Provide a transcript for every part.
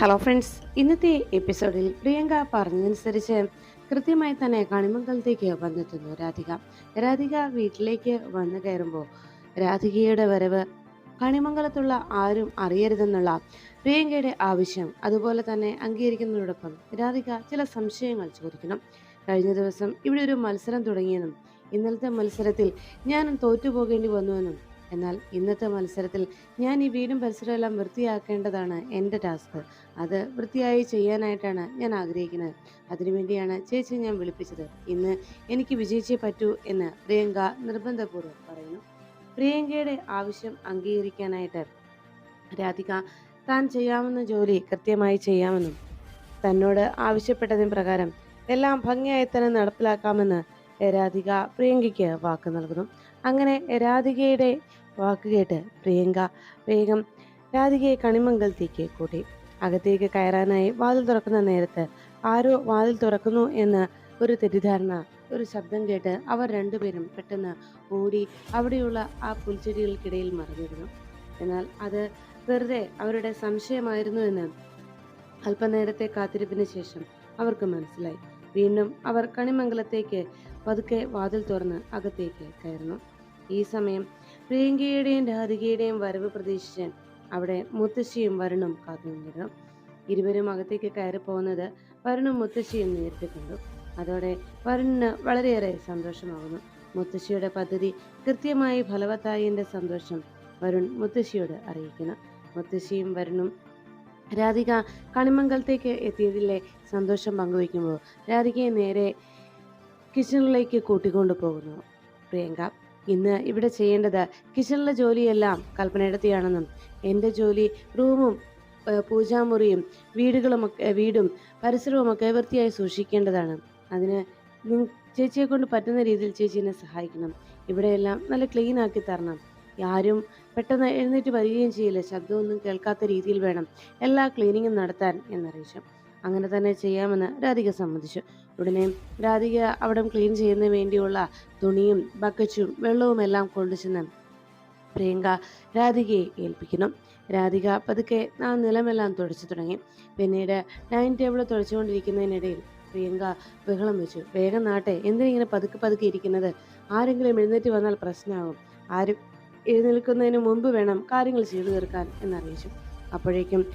Hello friends ഇന്നത്തെ എപ്പിസോഡിൽ പ്രിയങ്ക പറഞ്ഞതനുസരിച്ച് കൃത്യമായി തന്നെ കണിമംഗലത്തേക്ക് വന്നെത്തുന്നു രാധിക. രാധിക വീട്ടിലേക്ക് വന്നു കയറുമ്പോൾ രാധികയുടെ വരവ് കണിമംഗലത്തുള്ള ആരും അറിയരുതെന്നുള്ള പ്രിയങ്കയുടെ ആവശ്യം അതുപോലെ തന്നെ അംഗീകരിക്കുന്നതോടൊപ്പം രാധിക ചില സംശയങ്ങൾ ചോദിക്കണം. കഴിഞ്ഞ ദിവസം ഇവിടെ ഒരു മത്സരം തുടങ്ങിയെന്നും ഇന്നലത്തെ മത്സരത്തിൽ ഞാനും തോറ്റുപോകേണ്ടി വന്നുവെന്നും എന്നാൽ ഇന്നത്തെ മത്സരത്തിൽ ഞാൻ ഈ വീടും പരിസരമെല്ലാം വൃത്തിയാക്കേണ്ടതാണ് എന്റെ ടാസ്ക്. അത് വൃത്തിയായി ചെയ്യാനായിട്ടാണ് ഞാൻ ആഗ്രഹിക്കുന്നത്. അതിനുവേണ്ടിയാണ് ചേച്ചി ഞാൻ വിളിപ്പിച്ചത്. ഇന്ന് എനിക്ക് വിജയിച്ചേ പറ്റൂ എന്ന് പ്രിയങ്ക നിർബന്ധപൂർവം പറയുന്നു. പ്രിയങ്കയുടെ ആവശ്യം അംഗീകരിക്കാനായിട്ട് രാധിക താൻ ചെയ്യാവുന്ന ജോലി കൃത്യമായി ചെയ്യാമെന്നും തന്നോട് ആവശ്യപ്പെട്ടതിന് പ്രകാരം എല്ലാം ഭംഗിയായി തന്നെ നടപ്പിലാക്കാമെന്ന് രാധിക പ്രിയങ്കയ്ക്ക് വാക്ക് നൽകുന്നു. അങ്ങനെ രാധികയുടെ വാക്ക് കേട്ട് പ്രിയങ്ക വേഗം രാധികയെ കണിമംഗലത്തേക്ക് കൂട്ടി. അകത്തേക്ക് കയറാനായി വാതിൽ തുറക്കുന്ന നേരത്ത് ആരോ വാതിൽ തുറക്കുന്നു എന്ന് ഒരു തെറ്റിദ്ധാരണ ഒരു ശബ്ദം കേട്ട് അവർ രണ്ടുപേരും പെട്ടെന്ന് ഓടി അവിടെയുള്ള ആ പുൽച്ചെടികൾക്കിടയിൽ മറിഞ്ഞിരുന്നു. എന്നാൽ അത് വെറുതെ അവരുടെ സംശയമായിരുന്നു എന്ന് അല്പനേരത്തെ കാത്തിരിപ്പിന് ശേഷം അവർക്ക് മനസ്സിലായി. വീണ്ടും അവർ കണിമംഗലത്തേക്ക് പതുക്കെ വാതിൽ തുറന്ന് അകത്തേക്ക് കയറുന്നു. ഈ സമയം പ്രിയങ്കയുടെയും രാധികയുടെയും വരവ് പ്രതീക്ഷിച്ച് അവിടെ മുത്തശ്ശിയും വരുണും കാത്തുനിന്നിരുന്നു. ഇരുവരും അകത്തേക്ക് കയറി പോകുന്നത് വരുണും മുത്തശ്ശിയും നേരിട്ട് കണ്ടു. അതോടെ വരുണിന് വളരെയേറെ സന്തോഷമാകുന്നു മുത്തശ്ശിയുടെ പദ്ധതി കൃത്യമായി ഫലവത്തായതിന്റെ സന്തോഷം വരുൺ മുത്തശ്ശിയോട് അറിയിക്കുന്നു. മുത്തശ്ശിയും വരുണും രാധിക കണിമംഗലത്തേക്ക് എത്തിയതിലെ സന്തോഷം പങ്കുവയ്ക്കുമ്പോൾ രാധികയെ നേരെ കിച്ചണിലേക്ക് കൂട്ടിക്കൊണ്ടു പോകുന്നു പ്രിയങ്ക ഇന്ന് ഇവിടെ ചെയ്യേണ്ടത് കിച്ചണിലെ ജോലിയെല്ലാം കൽപ്പനയെടുത്തിയാണെന്നും എന്റെ ജോലി റൂമും പൂജാമുറിയും വീടുകളുമൊക്കെ വീടും പരിസരവുമൊക്കെ വൃത്തിയായി സൂക്ഷിക്കേണ്ടതാണ്. അതിന് ചേച്ചിയെ കൊണ്ട് പറ്റുന്ന രീതിയിൽ ചേച്ചി എന്നെ സഹായിക്കണം. ഇവിടെയെല്ലാം നല്ല ക്ലീൻ ആക്കി തരണം. ആരും പെട്ടെന്ന് എഴുന്നേറ്റ് വരികയും ചെയ്യില്ല. ശബ്ദമൊന്നും കേൾക്കാത്ത രീതിയിൽ വേണം എല്ലാ ക്ലീനിങ്ങും നടത്താൻ എന്നറിയിച്ചു. അങ്ങനെ തന്നെ ചെയ്യാമെന്ന് രാധിക സമ്മതിച്ചു. ഉടനെ രാധിക അവിടെ ക്ലീൻ ചെയ്യുന്നതിന് വേണ്ടിയുള്ള തുണിയും ബക്കറ്റും വെള്ളവും എല്ലാം കൊണ്ടുചെന്ന് പ്രിയങ്ക രാധികയെ ഏൽപ്പിക്കുന്നു. രാധിക പതുക്കെ ആ നിലമെല്ലാം തുടച്ചു തുടങ്ങി. പിന്നീട് ഡൈനിങ് ടേബിൾ തുടച്ചുകൊണ്ടിരിക്കുന്നതിനിടയിൽ പ്രിയങ്ക ബഹളം വെച്ചു. വേഗം നാട്ടെ എന്തിനിങ്ങനെ പതുക്കെ പതുക്കെ ഇരിക്കുന്നത്? ആരെങ്കിലും എഴുന്നേറ്റ് വന്നാൽ പ്രശ്നമാകും. ആരും എഴുന്നേൽക്കുന്നതിന് മുമ്പ് വേണം കാര്യങ്ങൾ ചെയ്തു തീർക്കാൻ എന്നറിയിച്ചു. അപ്പോഴേക്കും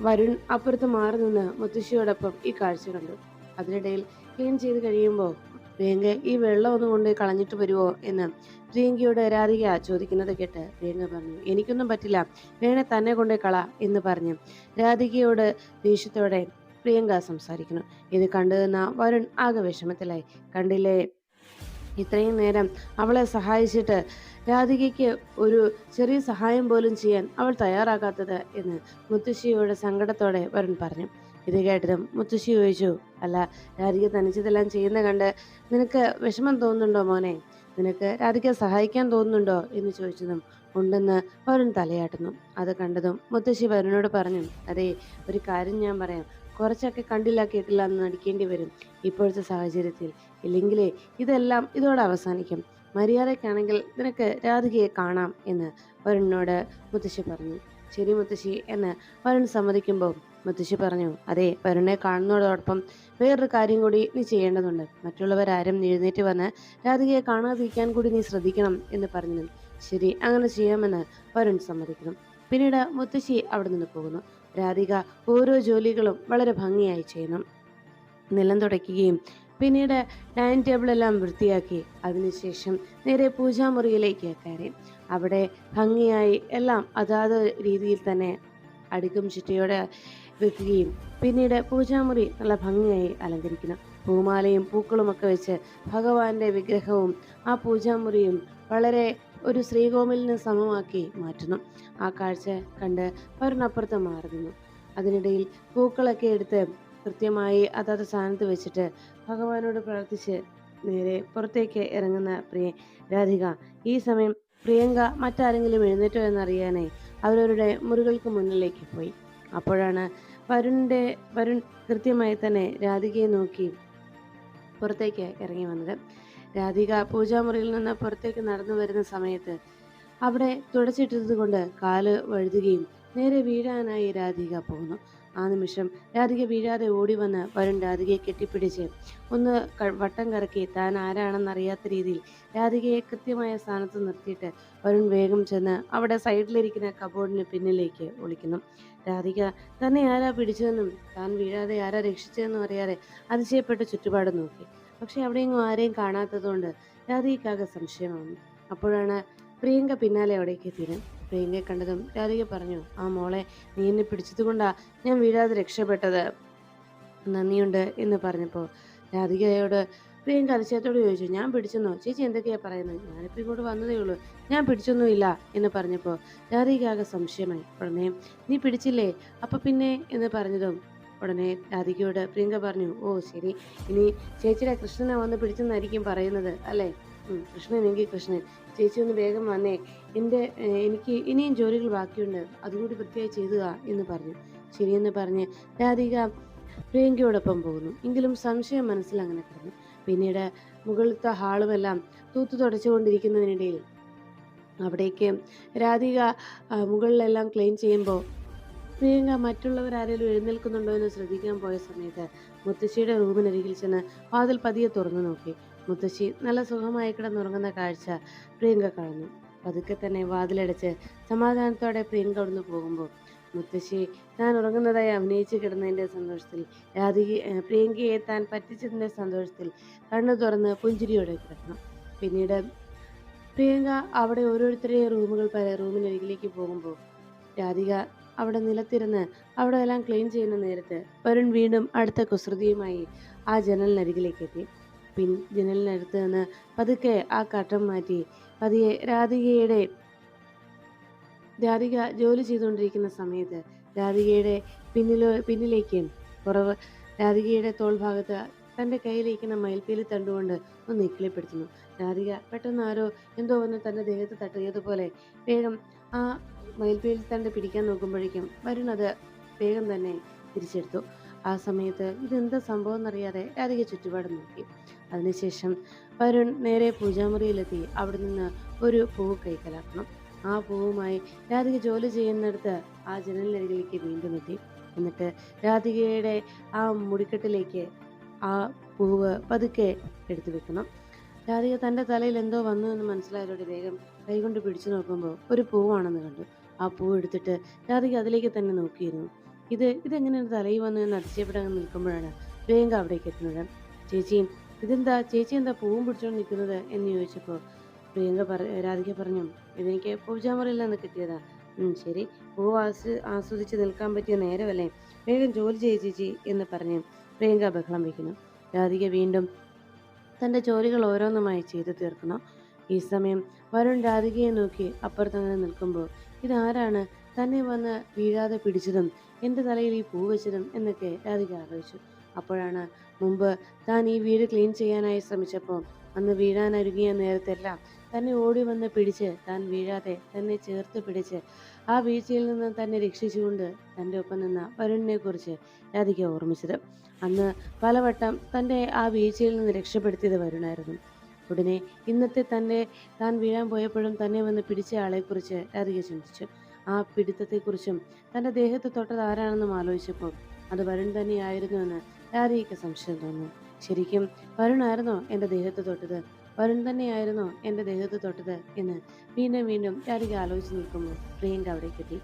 വരുൺ അപ്പുറത്ത് മാറി നിന്ന് മുത്തശ്ശിയോടൊപ്പം ഈ കാഴ്ച കണ്ടു. അതിനിടയിൽ ക്ലീൻ ചെയ്ത് കഴിയുമ്പോൾ പ്രിയങ്ക ഈ വെള്ളം ഒന്ന് കൊണ്ട് കളഞ്ഞിട്ട് വരുമോ എന്ന് പ്രിയങ്കയോട് രാധിക ചോദിക്കുന്നത് കേട്ട് പ്രിയങ്ക പറഞ്ഞു എനിക്കൊന്നും പറ്റില്ല. വേണേ തന്നെ കൊണ്ട് കള എന്ന് പറഞ്ഞു. രാധികയോട് ദേഷ്യത്തോടെ പ്രിയങ്ക സംസാരിക്കുന്നു. ഇത് കണ്ടു നിന്ന വരുൺ ആകെ വിഷമത്തിലായി. കണ്ടില്ലേ? ഇത്രയും നേരം അവളെ സഹായിച്ചിട്ട് രാധികയ്ക്ക് ഒരു ചെറിയ സഹായം പോലും ചെയ്യാൻ അവൾ തയ്യാറാകാത്തത് എന്ന് മുത്തശ്ശിയോട് സങ്കടത്തോടെ വരുൺ പറഞ്ഞു. ഇത് കേട്ടതും മുത്തശ്ശി ചോദിച്ചു അല്ല രാധിക തനിച്ചതെല്ലാം ചെയ്യുന്ന കണ്ട് നിനക്ക് വിഷമം തോന്നുന്നുണ്ടോ മോനെ? നിനക്ക് രാധിക സഹായിക്കാൻ തോന്നുന്നുണ്ടോ? എന്ന് ചോദിച്ചതും ഉണ്ടെന്ന് വരുൺ തലയാട്ടുന്നു. അത് കണ്ടതും മുത്തശ്ശി വരുണിനോട് പറഞ്ഞു അതെ ഒരു കാര്യം ഞാൻ പറയാം. കുറച്ചൊക്കെ കണ്ടില്ല കേട്ടില്ല എന്ന് നടിക്കേണ്ടി വരും ഇപ്പോഴത്തെ സാഹചര്യത്തിൽ. ഇല്ലെങ്കിലേ ഇതെല്ലാം ഇതോടെ അവസാനിക്കും. മര്യാദയ്ക്കാണെങ്കിൽ നിനക്ക് രാധികയെ കാണാം എന്ന് വരുണിനോട് മുത്തശ്ശി പറഞ്ഞു. ശരി മുത്തശ്ശി എന്ന് വരുൺ സമ്മതിക്കുമ്പോൾ മുത്തശ്ശി പറഞ്ഞു അതെ വരുണെ കാണുന്നതോടൊപ്പം വേറൊരു കാര്യം കൂടി നീ ചെയ്യേണ്ടതുണ്ട്. മറ്റുള്ളവരാരും എഴുന്നേറ്റ് വന്ന് രാധികയെ കാണാതിരിക്കാൻ കൂടി നീ ശ്രദ്ധിക്കണം എന്ന് പറഞ്ഞു ശരി അങ്ങനെ ചെയ്യാമെന്ന് വരുൺ സമ്മതിക്കുന്നു. പിന്നീട് മുത്തശ്ശി അവിടെ നിന്ന് പോകുന്നു. രാധിക ഓരോ ജോലികളും വളരെ ഭംഗിയായി ചെയ്യുന്നു. നിലം തുടയ്ക്കുകയും പിന്നീട് ഡൈനിങ് ടേബിളെല്ലാം വൃത്തിയാക്കി അതിനുശേഷം നേരെ പൂജാമുറിയിലേക്ക് കയറി. അവിടെ ഭംഗിയായി എല്ലാം അതാത് രീതിയിൽ തന്നെ അടുക്കും ചിട്ടയോടെ വെക്കുകയും പിന്നീട് പൂജാമുറി നല്ല ഭംഗിയായി അലങ്കരിക്കുന്നു. പൂമാലയും പൂക്കളുമൊക്കെ വെച്ച് ഭഗവാന്റെ വിഗ്രഹവും ആ പൂജാമുറിയും വളരെ ഒരു ശ്രീകോവിലിന് സമമാക്കി മാറ്റുന്നു ആ കാഴ്ച കണ്ട് വരുണപ്പുറത്ത് മാറി നിന്നു അതിനിടയിൽ പൂക്കളൊക്കെ എടുത്ത് കൃത്യമായി അതത് സ്ഥാനത്ത് വെച്ചിട്ട് ഭഗവാനോട് പ്രാർത്ഥിച്ച് നേരെ പുറത്തേക്ക് ഇറങ്ങുന്ന പ്രിയ രാധിക ഈ സമയം പ്രിയങ്ക മറ്റാരെങ്കിലും എഴുന്നേറ്റോ എന്നറിയാനായി അവരവരുടെ മുറികൾക്ക് മുന്നിലേക്ക് പോയി. അപ്പോഴാണ് വരുണിന്റെ വരുൺ കൃത്യമായി തന്നെ രാധികയെ നോക്കി പുറത്തേക്ക് ഇറങ്ങി വന്നത്. രാധിക പൂജാമുറിയിൽ നിന്ന് പുറത്തേക്ക് നടന്നു വരുന്ന സമയത്ത് അവിടെ തുടച്ചിട്ടത് കൊണ്ട് കാൽ വഴുതുകയും നേരെ വീഴാനായി രാധിക പോകുന്നു. ആ നിമിഷം രാധിക വീഴാതെ ഓടി വന്ന് വരുൺ രാധികയെ കെട്ടിപ്പിടിച്ച് ഒന്ന് വട്ടം കറക്കി താൻ ആരാണെന്നറിയാത്ത രീതിയിൽ രാധികയെ കൃത്യമായ സ്ഥാനത്ത് നിർത്തിയിട്ട് വരുൺ വേഗം ചെന്ന് അവിടെ സൈഡിലിരിക്കുന്ന കബോർഡിന് പിന്നിലേക്ക് ഒളിക്കുന്നു. രാധിക തന്നെ ആരാ പിടിച്ചതെന്നും? താൻ വീഴാതെ ആരാ രക്ഷിച്ചതെന്നും അറിയാതെ അതിശയപ്പെട്ട് ചുറ്റുപാട് നോക്കി. പക്ഷെ അവിടെയെങ്ങും ആരെയും കാണാത്തതുകൊണ്ട് രാധികയ്ക്കാകെ സംശയമാണ് അപ്പോഴാണ് പ്രിയങ്ക പിന്നാലെ അവിടേക്ക് എത്തിയത്. പ്രിയങ്കയെ കണ്ടതും രാധിക പറഞ്ഞു ആ മോളെ നീ എന്നെ പിടിച്ചതുകൊണ്ടാ ഞാൻ വീഴാതെ രക്ഷപ്പെട്ടത്. നന്ദിയുണ്ട് എന്ന് പറഞ്ഞപ്പോൾ രാധികയോട് പ്രിയങ്ക അതിശയത്തോട് ചോദിച്ചു. ഞാൻ പിടിച്ചെന്നോ? ചേച്ചി എന്തൊക്കെയാ പറയുന്നത്? ഞാനിപ്പോൾ ഇങ്ങോട്ട് വന്നതേ ഉള്ളൂ. ഞാൻ പിടിച്ചൊന്നുമില്ല എന്ന് പറഞ്ഞപ്പോൾ രാധിക ആകെ സംശയമായി. ഉടനെ നീ പിടിച്ചില്ലേ? അപ്പൊ പിന്നെ എന്ന് പറഞ്ഞതും ഉടനെ രാധികയോട് പ്രിയങ്ക പറഞ്ഞു ഓ ശരി. ഇനി ചേച്ചിയുടെ കൃഷ്ണനെ വന്ന് പിടിച്ചെന്നായിരിക്കും പറയുന്നത് അല്ലേ? കൃഷ്ണൻ എങ്കിൽ കൃഷ്ണൻ. ചേച്ചി ഒന്ന് വേഗം വന്നേ. എന്റെ എനിക്ക് ഇനിയും ജോലികൾ ബാക്കിയുണ്ട്. അതുകൂടി വൃത്തിയായി ചെയ്തുക എന്ന് പറഞ്ഞു. ശരിയെന്ന് പറഞ്ഞ് രാധിക പ്രിയങ്കയോടൊപ്പം പോകുന്നു. എങ്കിലും സംശയം മനസ്സിൽ അങ്ങനെ കിടന്നു. പിന്നീട് മുകളിലത്തെ ഹാളുമെല്ലാം തൂത്തു തുടച്ചുകൊണ്ടിരിക്കുന്നതിനിടയിൽ അവിടേക്ക് രാധിക മുകളിലെല്ലാം ക്ലീൻ ചെയ്യുമ്പോൾ പ്രിയങ്ക മറ്റുള്ളവർ ആരെങ്കിലും എഴുന്നേൽക്കുന്നുണ്ടോ എന്ന് ശ്രദ്ധിക്കാൻ പോയ സമയത്ത് മുത്തശ്ശിയുടെ റൂമിനരികിൽ ചെന്ന് വാതിൽ പതിയെ തുറന്നു നോക്കി. മുത്തശ്ശി നല്ല സുഖമായി കിടന്നുറങ്ങുന്ന കാഴ്ച പ്രിയങ്ക കാണുന്നു. പതുക്കെ തന്നെ വാതിലടച്ച് സമാധാനത്തോടെ പ്രിയങ്ക അവിടുന്ന് പോകുമ്പോൾ മുത്തശ്ശി താൻ ഉറങ്ങുന്നതായി അഭിനയിച്ചു കിടന്നതിന്റെ സന്തോഷത്തിൽ രാധിക പ്രിയങ്കയെ താൻ പറ്റിച്ചതിന്റെ സന്തോഷത്തിൽ കണ്ണു തുറന്ന് പുഞ്ചിരിയോടെ കിടക്കണം. പിന്നീട് പ്രിയങ്ക അവിടെ ഓരോരുത്തരെയും റൂമുകൾ പല റൂമിനരികിലേക്ക് പോകുമ്പോൾ രാധിക അവിടെ നിലത്തിരുന്ന് അവിടെ എല്ലാം ക്ലീൻ ചെയ്യുന്ന നേരത്ത് വരുൺ വീണ്ടും അടുത്ത കുസൃതിയുമായി ആ ജനലിനരികിലേക്ക് എത്തി. പിൻ ജനലിനടുത്ത് നിന്ന് പതുക്കെ ആ കട്ടം മാറ്റി പതിയെ രാധികയുടെ രാധിക ജോലി ചെയ്തുകൊണ്ടിരിക്കുന്ന സമയത്ത് രാധികയുടെ പിന്നിലോ പിന്നിലേക്ക് കുറവ് രാധികയുടെ തോൾ ഭാഗത്ത് തന്റെ കയ്യിലിരിക്കുന്ന മയിൽപ്പീലി തണ്ടുകൊണ്ട് ഒന്ന് ഇക്കിളിപ്പെടുത്തുന്നു. രാധിക പെട്ടെന്ന് ആരോ എന്തോ ഒന്ന് തന്റെ ദേഹത്ത് തട്ടിയതുപോലെ വേഗം ആ മയിൽപ്പീലി തണ്ട് പിടിക്കാൻ നോക്കുമ്പോഴേക്കും വരുൺ അത് വേഗം തന്നെ തിരിച്ചെടുത്തു. ആ സമയത്ത് ഇതെന്താ സംഭവം എന്നറിയാതെ രാധിക ചുറ്റുപാട് നോക്കി. അതിനുശേഷം വരുൺ നേരെ പൂജാമുറിയിലെത്തി. അവിടെ നിന്ന് ഒരു പൂവ് കൈക്കലാക്കണം. ആ പൂവുമായി രാധിക ജോലി ചെയ്യുന്നിടത്ത് ആ ജനലിനരികിലേക്ക് വീണ്ടും എത്തി. എന്നിട്ട് രാധികയുടെ ആ മുടിക്കെട്ടിലേക്ക് ആ പൂവ് പതുക്കെ എടുത്തു വെക്കണം. രാധിക തന്റെ തലയിൽ എന്തോ വന്നു എന്ന് മനസ്സിലായതോടെ വേഗം കൈകൊണ്ട് പിടിച്ചു നോക്കുമ്പോൾ ഒരു പൂവാണെന്ന് കണ്ടു. ആ പൂവ് എടുത്തിട്ട് രാധിക അതിലേക്ക് തന്നെ നോക്കിയിരുന്നു. ഇത് ഇതെങ്ങനെയാണ് തലയിൽ വന്നു എന്ന് അതിശയപ്പെടാൻ നിൽക്കുമ്പോഴാണ് വേഗം അവിടേക്ക് എത്തുന്നത്. ചേച്ചിയും ഇതെന്താ? ചേച്ചി എന്താ പൂവും പിടിച്ചോണ്ട് നിൽക്കുന്നത് എന്ന് ചോദിച്ചപ്പോൾ പ്രിയങ്ക പറ രാധിക പറഞ്ഞു ഇതെനിക്ക് പൂജാമുറിയിൽ നിന്ന് കിട്ടിയതാ. ശരി. പൂവ് ആസ്വ ആസ്വദിച്ച് നിൽക്കാൻ പറ്റിയ നേരമല്ലേ? വേഗം ജോലി ചെയ്യ ചേച്ചി എന്ന് പറഞ്ഞ് പ്രിയങ്ക ബഹളം വയ്ക്കുന്നു. രാധിക വീണ്ടും തന്റെ ജോലികൾ ഓരോന്നുമായി ചെയ്തു തീർക്കുന്നു. ഈ സമയം വരുൺ രാധികയെ നോക്കി അപ്പുറത്തങ്ങനെ നിൽക്കുമ്പോൾ ഇതാരാണ്? തന്നെ വന്ന് വീഴാതെ പിടിച്ചതും എന്റെ തലയിൽ ഈ പൂ വെച്ചതും? എന്നൊക്കെ രാധിക ആലോചിച്ചു. അപ്പോഴാണ് മുമ്പ് താൻ ഈ വീട് ക്ലീൻ ചെയ്യാനായി ശ്രമിച്ചപ്പോൾ അന്ന് വീഴാനൊരുങ്ങിയ നേരത്തെല്ലാം തന്നെ ഓടി വന്ന് പിടിച്ച് താൻ വീഴാതെ തന്നെ ചേർത്ത് പിടിച്ച് ആ വീഴ്ചയിൽ നിന്ന് തന്നെ രക്ഷിച്ചുകൊണ്ട് തന്റെ ഒപ്പം നിന്ന വരുണിനെ കുറിച്ച് രാധിക ഓർമ്മിച്ചത്. അന്ന് പലവട്ടം തന്റെ ആ വീഴ്ചയിൽ നിന്ന് രക്ഷപ്പെടുത്തിയത് വരുണായിരുന്നു. ഉടനെ ഇന്നത്തെ തന്നെ താൻ വീഴാൻ പോയപ്പോഴും തന്നെ വന്ന് പിടിച്ച ആളെക്കുറിച്ച് രാധിക ചിന്തിച്ചു. ആ പിടുത്തത്തെക്കുറിച്ചും തന്റെ ദേഹത്ത് തൊട്ടത് ആരാണെന്നും ആലോചിച്ചപ്പോൾ അത് വരുൺ തന്നെയായിരുന്നു തന്നെയായിരുന്നുവെന്ന് രാധികയ്ക്ക് സംശയം തോന്നുന്നു ശരിക്കും വരുണായിരുന്നോ എന്റെ ദേഹത്ത് തൊട്ടത്? വരുൺ തന്നെയായിരുന്നോ എന്റെ ദേഹത്ത് തൊട്ടത് എന്ന് വീണ്ടും വീണ്ടും രാധിക ആലോചിച്ച് നിൽക്കുമ്പോൾ പ്രിയങ്ക എത്തി.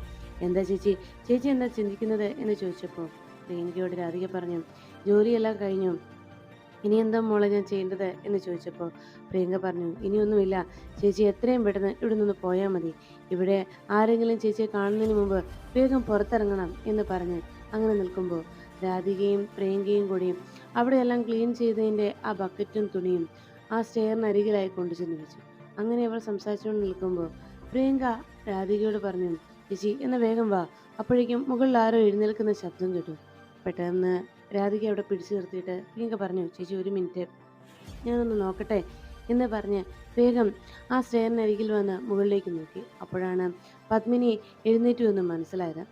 എന്താ ചേച്ചി? ചേച്ചി എന്താ ചിന്തിക്കുന്നത് എന്ന് ചോദിച്ചപ്പോൾ പ്രിയങ്കയോട് രാധിക പറഞ്ഞു ജോലിയെല്ലാം കഴിഞ്ഞു. ഇനി എന്താ മോളെ ഞാൻ ചെയ്യേണ്ടത്? എന്ന് ചോദിച്ചപ്പോൾ പ്രിയങ്ക പറഞ്ഞു ഇനിയൊന്നുമില്ല. ചേച്ചി എത്രയും പെട്ടെന്ന് ഇവിടെ നിന്ന് പോയാൽ മതി. ഇവിടെ ആരെങ്കിലും ചേച്ചിയെ കാണുന്നതിന് മുമ്പ് വേഗം പുറത്തിറങ്ങണം എന്ന് പറഞ്ഞ് അങ്ങനെ നിൽക്കുമ്പോൾ രാധികയും പ്രിയങ്കയും കൂടിയും അവിടെയെല്ലാം ക്ലീൻ ചെയ്തതിന്റെ ആ ബക്കറ്റും തുണിയും ആ സ്റ്റെയറിനരികിലായി കൊണ്ടുചെന്ന് വെച്ചു. അങ്ങനെ അവർ സംസാരിച്ചുകൊണ്ട് നിൽക്കുമ്പോൾ പ്രിയങ്ക രാധികയോട് പറഞ്ഞു ചേച്ചി എന്ന വേഗം വാ. അപ്പോഴേക്കും മുകളിൽ ആരോ എഴുന്നേൽക്കുന്ന ശബ്ദം കേട്ടു. പെട്ടെന്ന് രാധിക അവിടെ പിടിച്ചു നിർത്തിയിട്ട് പ്രിയങ്ക പറഞ്ഞു ചേച്ചി ഒരു മിനിറ്റ്. ഞാനൊന്ന് നോക്കട്ടെ? എന്ന് പറഞ്ഞ് വേഗം ആ സ്റ്റെയറിനരികിൽ വന്ന് മുകളിലേക്ക് നോക്കി. അപ്പോഴാണ് പത്മിനി എഴുന്നേറ്റു എന്ന് മനസ്സിലായത്.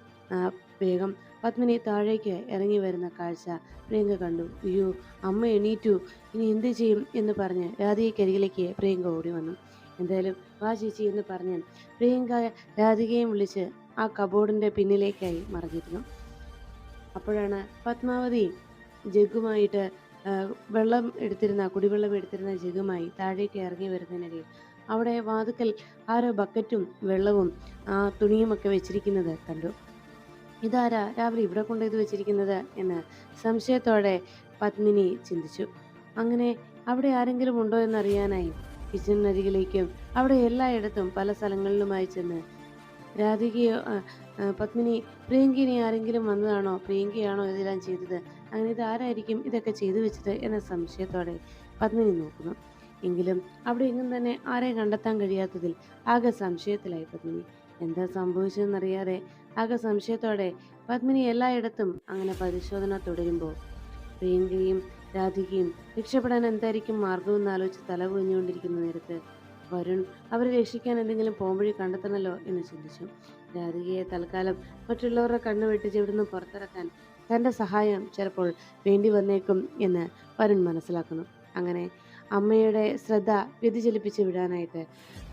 വേഗം പത്മിനി താഴേക്ക് ഇറങ്ങി വരുന്ന കാഴ്ച പ്രിയങ്ക കണ്ടു. അയ്യോ അമ്മ എണീറ്റു. ഇനി എന്ത് ചെയ്യും? എന്ന് പറഞ്ഞ് രാധികയ്ക്കരികിലേക്ക് പ്രിയങ്ക ഓടി വന്നു. എന്തായാലും വാ ചേച്ചി എന്ന് പറഞ്ഞ് പ്രിയങ്ക രാധികയും വിളിച്ച് ആ കബോർഡിന്റെ പിന്നിലേക്കായി മറിഞ്ഞിരുന്നു. അപ്പോഴാണ് പത്മാവതി ജഗ്ഗുമായിട്ട് വെള്ളം എടുത്തിരുന്ന കുടിവെള്ളം എടുത്തിരുന്ന ജഗ്ഗുമായി താഴേക്ക് ഇറങ്ങി വരുന്നതിനിടയിൽ അവിടെ വാതുക്കൽ ആരോ ബക്കറ്റും വെള്ളവും ആ തുണിയുമൊക്കെ വെച്ചിരിക്കുന്നത് കണ്ടു. ഇതാരാ രാവിലെ ഇവിടെ കൊണ്ടുപോയത് വെച്ചിരിക്കുന്നത് എന്ന് സംശയത്തോടെ പത്മിനി ചിന്തിച്ചു. അങ്ങനെ അവിടെ ആരെങ്കിലും ഉണ്ടോ എന്നറിയാനായി കിച്ചണിനരികിലേക്കും അവിടെ എല്ലായിടത്തും പല സ്ഥലങ്ങളിലുമായി ചെന്ന് രാധികയോ പത്മിനി പ്രിയങ്കിനി ആരെങ്കിലും വന്നതാണോ? പ്രിയങ്കയാണോ ഇതെല്ലാം ചെയ്തത്? അങ്ങനെ ഇത് ആരായിരിക്കും ഇതൊക്കെ ചെയ്തു വെച്ചത് എന്ന സംശയത്തോടെ പത്മിനി നോക്കുന്നു. എങ്കിലും അവിടെ എങ്ങും തന്നെ ആരെയും കണ്ടെത്താൻ കഴിയാത്തതിൽ ആകെ സംശയത്തിലായി പത്മിനി. എന്താ സംഭവിച്ചതെന്നറിയാതെ ആകെ സംശയത്തോടെ പത്മിനി എല്ലായിടത്തും അങ്ങനെ പരിശോധന തുടരുമ്പോൾ പ്രിയങ്കയും രാധികയും രക്ഷപ്പെടാൻ എന്തായിരിക്കും മാർഗമെന്ന് ആലോചിച്ച് തല കുഞ്ഞുകൊണ്ടിരിക്കുന്ന നേരത്ത് വരുൺ അവരെ രക്ഷിക്കാൻ എന്തെങ്കിലും പോംവഴി കണ്ടെത്തണമല്ലോ എന്ന് ചിന്തിച്ചു. രാധികയെ തൽക്കാലം മറ്റുള്ളവരുടെ കണ്ണു വെട്ടിച്ച് ഇവിടുന്ന് പുറത്തിറക്കാൻ തന്റെ സഹായം ചിലപ്പോൾ വേണ്ടി വന്നേക്കും എന്ന് വരുൺ മനസ്സിലാക്കുന്നു. അങ്ങനെ അമ്മയുടെ ശ്രദ്ധ വ്യതിചലിപ്പിച്ച് വിടാനായിട്ട്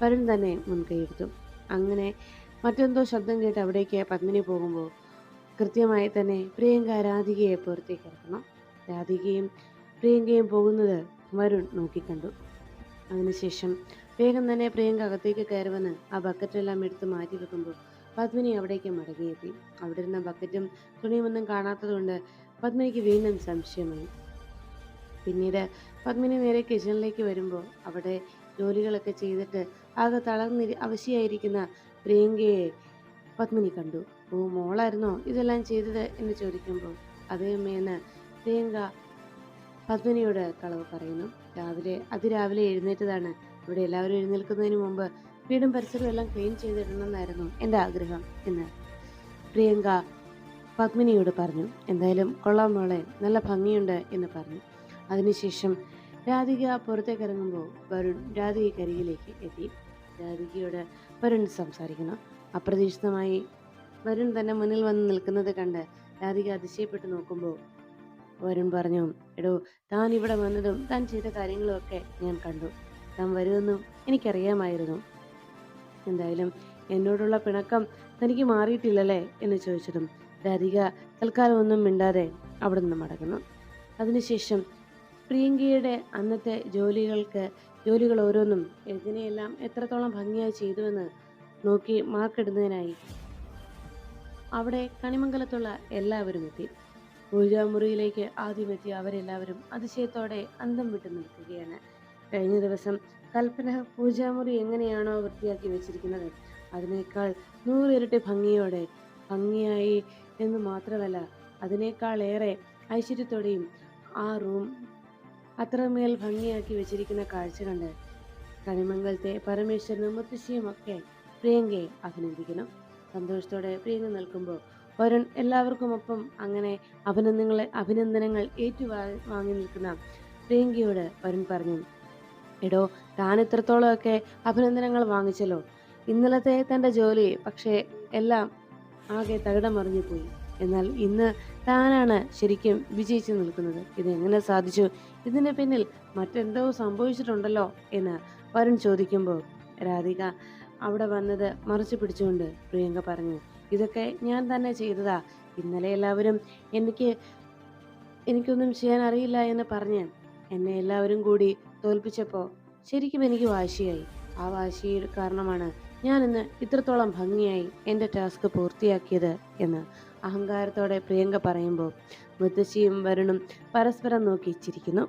വരുൺ തന്നെ മുൻകൈയെടുത്തു അങ്ങനെ മറ്റെന്തോ ശബ്ദം കേട്ട് അവിടേക്ക് പത്മിനി പോകുമ്പോൾ കൃത്യമായി തന്നെ പ്രിയങ്ക രാധികയെ പുറത്തേക്ക് ഇറക്കണം. രാധികയും പ്രിയങ്കയും പോകുന്നത് വരുൺ നോക്കിക്കണ്ടു. അതിനുശേഷം വേഗം തന്നെ പ്രിയങ്ക അകത്തേക്ക് കയറി വന്ന് ആ ബക്കറ്റെല്ലാം എടുത്ത് മാറ്റി വെക്കുമ്പോൾ പത്മിനി അവിടേക്ക് മടങ്ങിയെത്തി. അവിടെ ഇരുന്ന ബക്കറ്റും തുണിയുമൊന്നും കാണാത്തതുകൊണ്ട് പത്മിനിക്ക് വീണ്ടും സംശയമായി. പിന്നീട് പത്മിനി നേരെ കിച്ചണിലേക്ക് വരുമ്പോൾ അവിടെ ജോലികളൊക്കെ ചെയ്തിട്ട് ആകെ തളർന്നിരി അവശയായിരിക്കുന്ന പ്രിയങ്കയെ പത്മിനി കണ്ടു. ഓ മോളായിരുന്നോ? ഇതെല്ലാം ചെയ്തത്? എന്ന് ചോദിക്കുമ്പോൾ അതേ അമ്മയെന്ന് പ്രിയങ്ക പത്മിനിയോട് കളവ് പറയുന്നു. രാവിലെ അതിരാവിലെ എഴുന്നേറ്റതാണ്. ഇവിടെ എല്ലാവരും എഴുന്നേൽക്കുന്നതിന് മുമ്പ് വീടും പരിസരവും എല്ലാം ക്ലീൻ ചെയ്തിടണമെന്നായിരുന്നു എന്റെ ആഗ്രഹം എന്ന് പ്രിയങ്ക പത്മിനിയോട് പറഞ്ഞു. എന്തായാലും കൊള്ളാം മോളെ നല്ല ഭംഗിയുണ്ട് എന്ന് പറഞ്ഞു. അതിനുശേഷം രാധിക പുറത്തേക്ക് ഇറങ്ങുമ്പോൾ വരുൺ രാധികക്കരികിലേക്ക് എത്തി. രാധികയോട് വരുൺ സംസാരിക്കുന്നു അപ്രതീക്ഷിതമായി വരുൺ തന്നെ മുന്നിൽ വന്ന് നിൽക്കുന്നത് കണ്ട് രാധിക അതിശയപ്പെട്ട് നോക്കുമ്പോൾ വരുൺ പറഞ്ഞു എടോ താൻ ഇവിടെ വന്നതും താൻ ചെയ്ത കാര്യങ്ങളുമൊക്കെ ഞാൻ കണ്ടു. താൻ വരുമെന്നും എനിക്കറിയാമായിരുന്നു. എന്തായാലും എന്നോടുള്ള പിണക്കം തനിക്ക് മാറിയിട്ടില്ലല്ലേ? എന്ന് ചോദിച്ചതും രാധിക തൽക്കാലം ഒന്നും മിണ്ടാതെ അവിടെ നിന്ന് മടങ്ങുന്നു. അതിനുശേഷം പ്രിയങ്കയുടെ അന്നത്തെ ജോലികൾക്ക് ജോലികൾ ഓരോന്നും എങ്ങനെയെല്ലാം എത്രത്തോളം ഭംഗിയായി ചെയ്തുവെന്ന് നോക്കി മാർക്കിടുന്നതിനായി അവിടെ കണിമംഗലത്തുള്ള എല്ലാവരും എത്തി. പൂജാമുറിയിലേക്ക് ആദ്യം എത്തിയ അവരെല്ലാവരും അതിശയത്തോടെ അന്തം വിട്ടു നിൽക്കുകയാണ്. കഴിഞ്ഞ ദിവസം കൽപ്പന പൂജാമുറി എങ്ങനെയാണോ വൃത്തിയാക്കി വെച്ചിരിക്കുന്നത്? അതിനേക്കാൾ നൂറിരട്ടി ഭംഗിയോടെ ഭംഗിയായി എന്ന് മാത്രമല്ല അതിനേക്കാൾ ഏറെ ഐശ്വര്യത്തോടെയും ആ റൂം അത്രമേൽ ഭംഗിയാക്കി വെച്ചിരിക്കുന്ന കാഴ്ച കണ്ട് കണിമംഗലത്തെ പരമേശ്വരനും മുത്തശ്ശിയും ഒക്കെ പ്രിയങ്കയെ അഭിനന്ദിക്കണം സന്തോഷത്തോടെ പ്രിയങ്ക നിൽക്കുമ്പോൾ വരുൺ എല്ലാവർക്കുമൊപ്പം അങ്ങനെ അഭിനന്ദനങ്ങളെ അഭിനന്ദനങ്ങൾ ഏറ്റുവാ വാങ്ങി നിൽക്കുന്ന പ്രിയങ്കയോട് വരുൺ പറഞ്ഞു എടോ താൻ ഇത്രത്തോളമൊക്കെ അഭിനന്ദനങ്ങൾ വാങ്ങിച്ചല്ലോ. ഇന്നലത്തെ തന്റെ ജോലി പക്ഷേ എല്ലാം ആകെ തകിടം മറിഞ്ഞു പോയി എന്നാൽ ഇന്ന് താനാണ് ശരിക്കും വിജയിച്ചു നിൽക്കുന്നത്. ഇതെങ്ങനെ സാധിച്ചു? ഇതിന് പിന്നിൽ മറ്റെന്തോ സംഭവിച്ചിട്ടുണ്ടല്ലോ എന്ന് വരുൺ ചോദിക്കുമ്പോൾ രാധിക അവിടെ വന്നത് മറിച്ചു പിടിച്ചുകൊണ്ട് പ്രിയങ്ക പറഞ്ഞു ഇതൊക്കെ ഞാൻ തന്നെ ചെയ്തതാ. ഇന്നലെ എല്ലാവരും എനിക്ക് എനിക്കൊന്നും ചെയ്യാൻ അറിയില്ല എന്ന് പറഞ്ഞ് എന്നെ എല്ലാവരും കൂടി തോൽപ്പിച്ചപ്പോൾ ശരിക്കും എനിക്ക് വാശിയായി. ആ വാശി കാരണമാണ് ഞാൻ ഇന്ന് ഇത്രത്തോളം ഭംഗിയായി എന്റെ ടാസ്ക് പൂർത്തിയാക്കിയത് എന്ന് അഹങ്കാരത്തോടെ പ്രിയങ്ക പറയുമ്പോൾ മുത്തശ്ശിയും വരുണും പരസ്പരം നോക്കി ചിരിക്കുന്നു.